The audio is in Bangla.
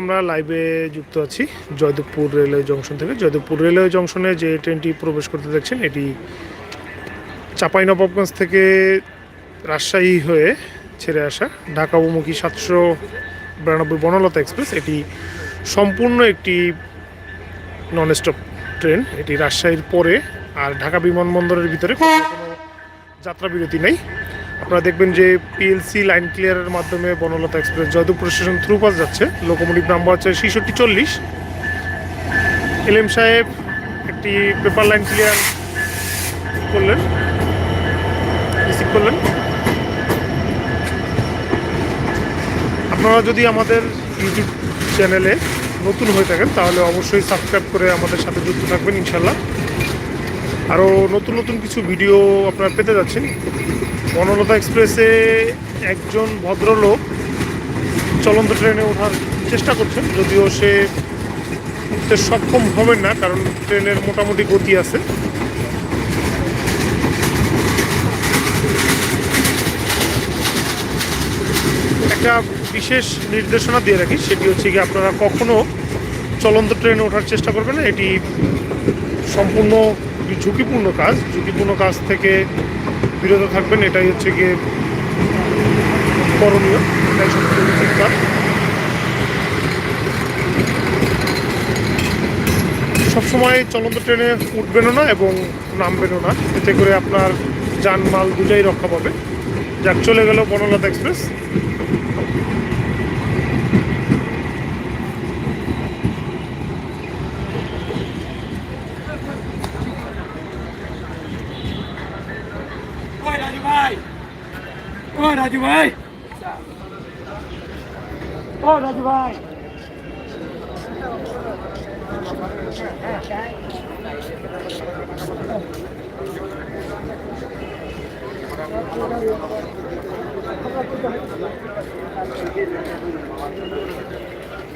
আমরা লাইভে যুক্ত আছি, জয়দেবপুর রেলওয়ে জংশন থেকে। জয়দেবপুর রেলওয়ে জংশনে যে ট্রেনটি প্রবেশ করতে দেখছেন, এটি চাঁপাইনবাবগঞ্জ থেকে রাজশাহী হয়ে ছেড়ে আসা ঢাকা অভিমুখী সাতশো বিরানব্বই বনলতা এক্সপ্রেস এটি সম্পূর্ণ একটি নন স্টপ ট্রেন এটি রাজশাহীর পরে আর ঢাকা বিমানবন্দরের ভিতরে যাত্রা বিরতি নেই। আপনারা দেখবেন যে পিএলসি লাইন ক্লিয়ারের মাধ্যমে Banalata express Joydebpur station through pass যাচ্ছে। লোকোমোটিভ নাম্বার হচ্ছে ছেষট্টি চল্লিশ। এলএম সাহেব একটি পেপার লাইন ক্লিয়ার করলেন। রিসিভ করলেন। আপনারা যদি আমাদের ইউটিউব চ্যানেলে নতুন হয়ে থাকেন, তাহলে অবশ্যই সাবস্ক্রাইব করে আমাদের সাথে যুক্ত থাকবেন ইনশাল্লাহ আরও নতুন নতুন কিছু ভিডিও আপনারা পেতে যাচ্ছেন। বনলতা এক্সপ্রেসে একজন ভদ্রলোক চলন্ত ট্রেনে ওঠার চেষ্টা করছেন, যদিও সে উঠতে সক্ষম হবেন না, কারণ ট্রেনের মোটামুটি গতি আছে। একটা বিশেষ নির্দেশনা দিয়ে রাখি, সেটি হচ্ছে কি আপনারা কখনো চলন্ত ট্রেনে ওঠার চেষ্টা করবেন না, এটি সম্পূর্ণ একটি ঝুঁকিপূর্ণ কাজ। ঝুঁকিপূর্ণ কাজ থেকে বিরত থাকবেন, এটাই হচ্ছে গিয়ে করণীয়, এটাই সবচেয়ে উচিত কাজ। সবসময় চলন্ত ট্রেনে উঠবেনও না এবং নামবেনও না, এতে করে আপনার যান মাল দুটাই রক্ষা পাবে। যাক, চলে গেল বনলতা এক্সপ্রেস ওই রাজু ভাই। ও রাজু ভাই। ও রাজু ভাই।